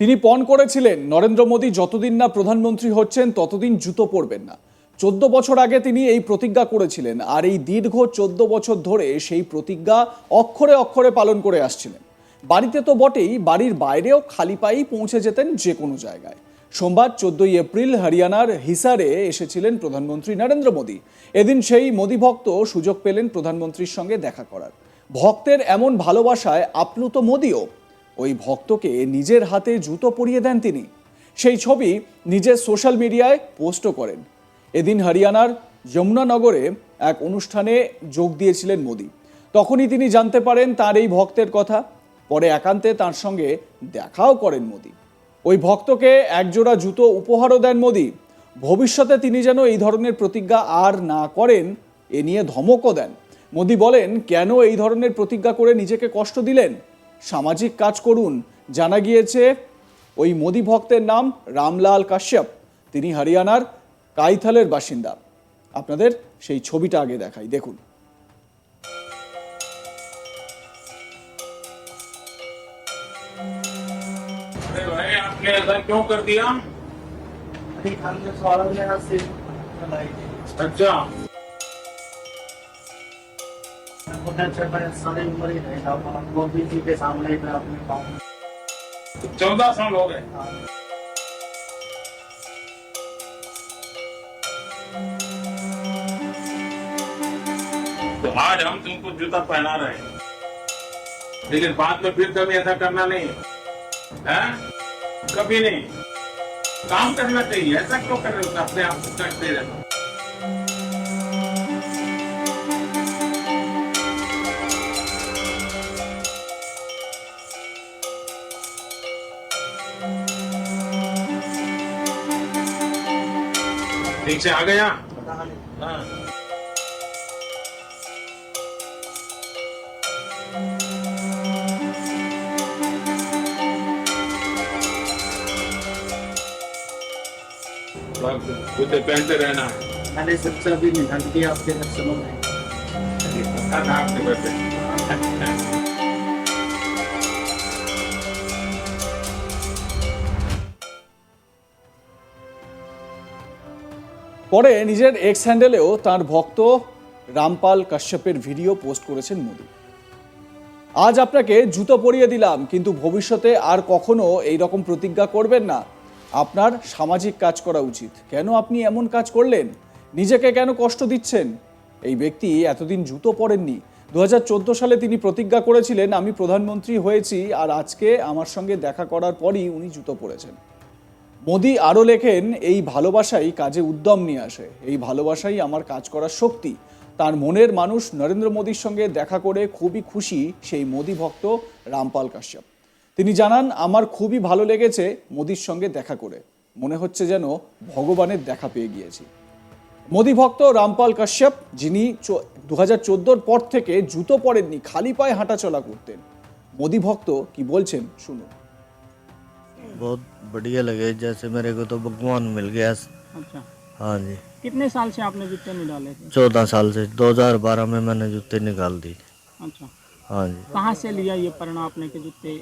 তিনি পণ করেছিলেন, নরেন্দ্র মোদী যতদিন না প্রধানমন্ত্রী হচ্ছেন, ততদিন জুতো পরবেন না। চোদ্দ বছর আগে তিনি এই প্রতিজ্ঞা করেছিলেন, আর এই দীর্ঘ চোদ্দ বছর ধরে সেই প্রতিজ্ঞা অক্ষরে অক্ষরে পালন করে আসছিলেন। বাড়িতে তো বটেই, বাড়ির বাইরেও খালি পায়েই পৌঁছে যেতেন যে কোনো জায়গায়। সোমবার চোদ্দই এপ্রিল হরিয়ানার হিসারে এসেছিলেন প্রধানমন্ত্রী নরেন্দ্র মোদী। এদিন সেই মোদী ভক্ত সুযোগ পেলেন প্রধানমন্ত্রীর সঙ্গে দেখা করার। ভক্তের এমন ভালোবাসায় আপ্লুত মোদীও ওই ভক্তকে নিজের হাতে জুতো পরিয়ে দেন তিনি। সেই ছবি নিজের সোশ্যাল মিডিয়ায় পোস্টও করেন। এদিন হরিয়ানার যমুনানগরে এক অনুষ্ঠানে যোগ দিয়েছিলেন মোদী। তখনই তিনি জানতে পারেন তার এই ভক্তের কথা। পরে একান্তে তার সঙ্গে দেখাও করেন মোদী। ওই ভক্তকে একজোড়া জুতো উপহারও দেন মোদী। ভবিষ্যতে তিনি যেন এই ধরনের প্রতিজ্ঞা আর না করেন, এ নিয়ে ধমকও দেন। মোদী বলেন, কেন এই ধরনের প্রতিজ্ঞা করে নিজেকে কষ্ট দিলেন? সামাজিক কাজ করুন জানা গিয়েছে ওই মোদী ভক্তের নাম রামলাল কাশ্যপ তিনি হরিয়ানার কাইথালের বাসিন্দা আপনাদের সেই ছবিটা আগে দেখাই দেখুন अरे भाई आपने ऐसा क्यों कर दिया अभी हमने सवाल में यहाँ से बनाई थी अच्छा चौदह साल हो गए। तो आज हम तुमको जूता पहना रहे हैं। लेकिन बाद में फिर कभी ऐसा करना नहीं है? कभी नहीं। काम करना चाहिए, ऐसा क्यों कर रहे हो? अपने आप को कष्ट दे रहे हो ठीक से आ गया हाँ पहनते रहना। मैंने सबसे अभी निकाल दिया आपके दर्शनों में। आपके बैठे। পরে নিজের এক্স হ্যান্ডেলেও তার ভক্ত রামপাল কাশ্যপের ভিডিও পোস্ট করেছেন মোদী। আজ আপনাকে জুতো পরিয়ে দিলাম, কিন্তু ভবিষ্যতে আর কখনো এই রকম প্রতিজ্ঞা করবেন না। আপনার সামাজিক কাজ করা উচিত। কেন আপনি এমন কাজ করলেন? নিজেকে কেন কষ্ট দিচ্ছেন? এই ব্যক্তি এতদিন জুতো পরেননি। দু হাজার চোদ্দ সালে তিনি প্রতিজ্ঞা করেছিলেন, আমি প্রধানমন্ত্রী হয়েছি আর আজকে আমার সঙ্গে দেখা করার পরই উনি জুতো পরেছেন। মোদি আরও লেখেন, এই ভালোবাসাই কাজে উদ্যম নিয়ে আসে। এই ভালোবাসাই আমার কাজ করার শক্তি। তার মনের মানুষ নরেন্দ্র মোদীর সঙ্গে দেখা করে খুবই খুশি সেই মোদি ভক্ত রামপাল কাশ্যপ। তিনি জানান, আমার খুবই ভালো লেগেছে মোদির সঙ্গে দেখা করে। মনে হচ্ছে যেন ভগবানের দেখা পেয়ে গিয়েছি। মোদি ভক্ত রামপাল কাশ্যপ, যিনি দু হাজার পর থেকে জুতো পরেননি, খালি পায়ে হাঁটাচলা করতেন। মোদি ভক্ত কি বলছেন, শুনুন। बहुत बढ़िया लगे। जैसे मेरे को तो भगवान मिल गया। अच्छा। हाँ जी। कितने साल से आपने जूते थे? चौदह साल से। 2012 में मैंने जूते निकाल दी अच्छा। हाँ जी। कहाँ से लिया ये प्रेरणा आपने के जूते?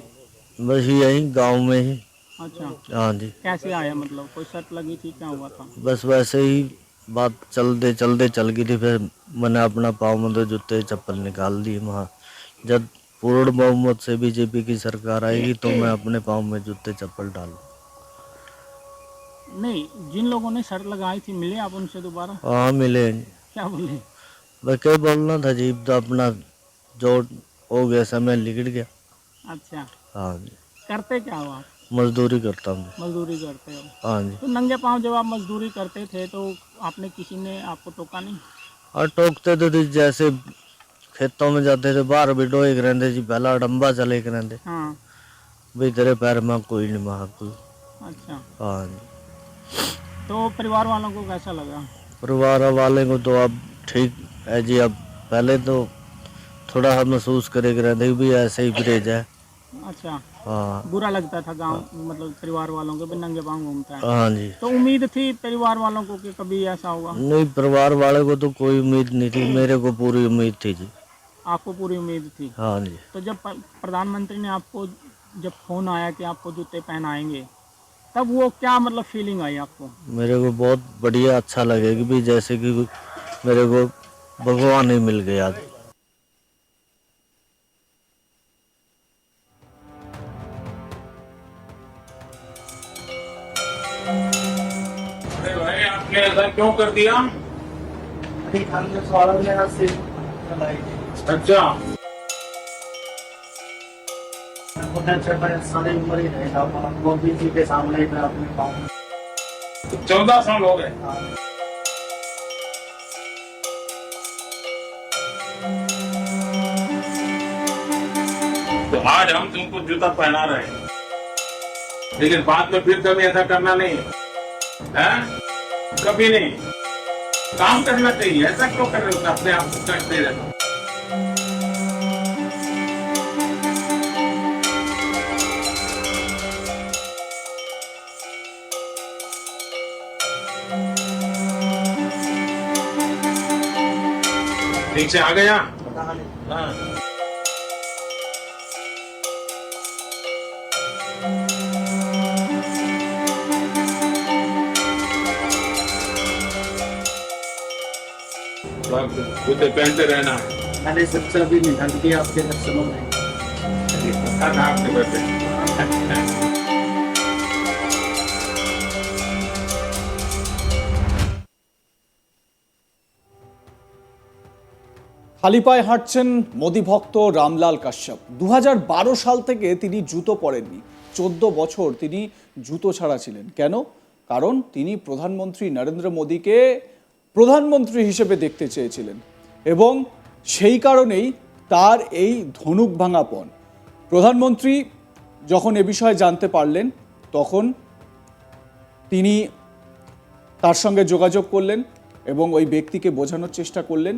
बस यही गाँव में ही। अच्छा। हाँ जी। कैसे आया? मतलब कोई शर्त लगी थी? क्या हुआ था? बस वैसे ही बात चलते चलते चल गई थी। फिर मैंने अपना पाँव में तो जूते चप्पल निकाल दी वहाँ जब पूर्ण बहुमत से बीजेपी की सरकार आएगी तो मैं अपने पाँव में जूते चप्पल डालूँ। नहीं जिन लोगों ने शर्त लगाई थी मिले आप उनसे दोबारा? हाँ मिले। क्या बोले? बस क्या बोलना था जी? तो अपना जो हो गया समय निकल गया। अच्छा। हाँ जी। करते क्या हो आप? मजदूरी करता हूँ। मजदूरी करते हो। हाँ जी। तो नंगे पाँव जब आप मजदूरी करते थे तो आपने किसी ने आपको टोका नहीं? और टोकते थे तो जैसे खेतों में जाते थे बाहर भी डोए के रहते जी पहला डंबा चले के रहते हाँ। भाई तेरे पैर में कोई नहीं महा कोई। अच्छा। हाँ जी। तो परिवार वालों को कैसा लगा? परिवार वाले को तो अब ठीक है जी अब पहले तो थोड़ा सा महसूस करे के रहते भी ऐसे ही ब्रेज है। अच्छा। हाँ। बुरा लगता था गाँव मतलब परिवार वालों को भी नंगे पाँव घूमता है। हाँ जी। तो उम्मीद थी परिवार वालों को कि कभी ऐसा होगा? नहीं परिवार वाले को तो कोई उम्मीद नहीं थी मेरे को पूरी उम्मीद थी जी। आपको पूरी उम्मीद थी। हाँ जी। तो जब प्रधानमंत्री ने आपको जब फ़ोन आया कि आपको जूते पहनाएँगे तब वो क्या मतलब फीलिंग आई आपको? मेरे को बहुत बढ़िया अच्छा लगे कि भी जैसे कि मेरे को भगवान ही मिल गया। अरे भाई आपने ऐसा क्यों कर दिया? अच्छा। चौदह साल हो गए। तो आज हम तुमको जूता पहना रहे हैं। लेकिन बाद में फिर कभी ऐसा करना नहीं है? कभी नहीं। काम करना चाहिए ऐसा क्यों कर रहे हो? अपने आप करते रहते रहे हो ठीक से आ गया हाँ। जूते पहनते रहना मैंने सबसे अभी निधन किया आपके दर्शनों में पता था आपके बेटे খালি পায়ে হাঁটছেন মোদি ভক্ত রামলাল কাশ্যপ দু সাল থেকে তিনি জুতো পরেননি চোদ্দ বছর তিনি জুতো ছাড়া ছিলেন কেন কারণ তিনি প্রধানমন্ত্রী নরেন্দ্র মোদীকে প্রধানমন্ত্রী হিসেবে দেখতে চেয়েছিলেন এবং সেই কারণেই তার এই ধনুক ভাঙাপন। প্রধানমন্ত্রী যখন এ বিষয়ে জানতে পারলেন, তখন তিনি তার সঙ্গে যোগাযোগ করলেন এবং ওই ব্যক্তিকে বোঝানোর চেষ্টা করলেন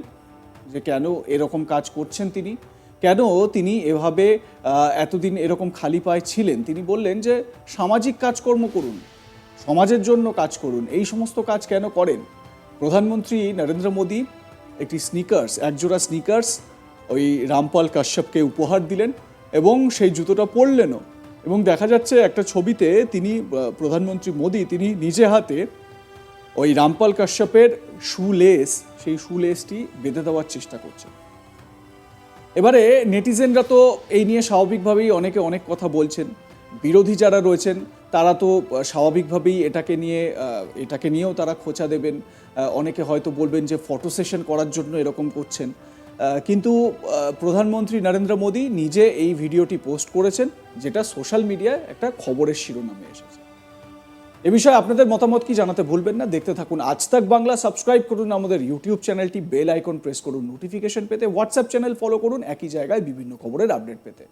যে কেন এরকম কাজ করছেন তিনি। কেন তিনি এভাবে এতদিন এরকম খালি পায়ে ছিলেন? তিনি বললেন যে, সামাজিক কাজকর্ম করুন, সমাজের জন্য কাজ করুন, এই সমস্ত কাজ কেন করেন? প্রধানমন্ত্রী নরেন্দ্র মোদী একটি স্নিকার্স একজোড়া স্নিকার্স ওই রামপাল কাশ্যপকে উপহার দিলেন এবং সেই জুতোটা পরলেনও। এবং দেখা যাচ্ছে একটা ছবিতে তিনি প্রধানমন্ত্রী মোদী, তিনি নিজে হাতে ওই রামপাল কাশ্যপের শুলেস সেই শুলেসটি বেঁধে দেওয়ার চেষ্টা করছে এবারে নেটিজেনরা তো এই নিয়ে স্বাভাবিকভাবেই অনেকে অনেক কথা বলছেন। বিরোধী যারা রয়েছেন, তারা তো স্বাভাবিকভাবেই এটাকে নিয়ে এটাকে নিয়েও তারা খোঁচা দেবেন। অনেকে হয়তো বলবেন যে ফটো সেশন করার জন্য এরকম করছেন। কিন্তু প্রধানমন্ত্রী নরেন্দ্র মোদী নিজে এই ভিডিওটি পোস্ট করেছেন, যেটা সোশ্যাল মিডিয়ায় একটা খবরের শিরোনামে এসেছে। এ বিষয়ে আপনাদের মতামত কি জানাতে ভুলবেন না, দেখতে থাকুন আজ তাক বাংলা, সাবস্ক্রাইব করুন আমাদের ইউটিউব চ্যানেলটি, বেল আইকন প্রেস করুন নোটিফিকেশন পেতে, হোয়াটসঅ্যাপ চ্যানেল ফলো করুন, একই জায়গায় বিভিন্ন খবরের আপডেট পেতে।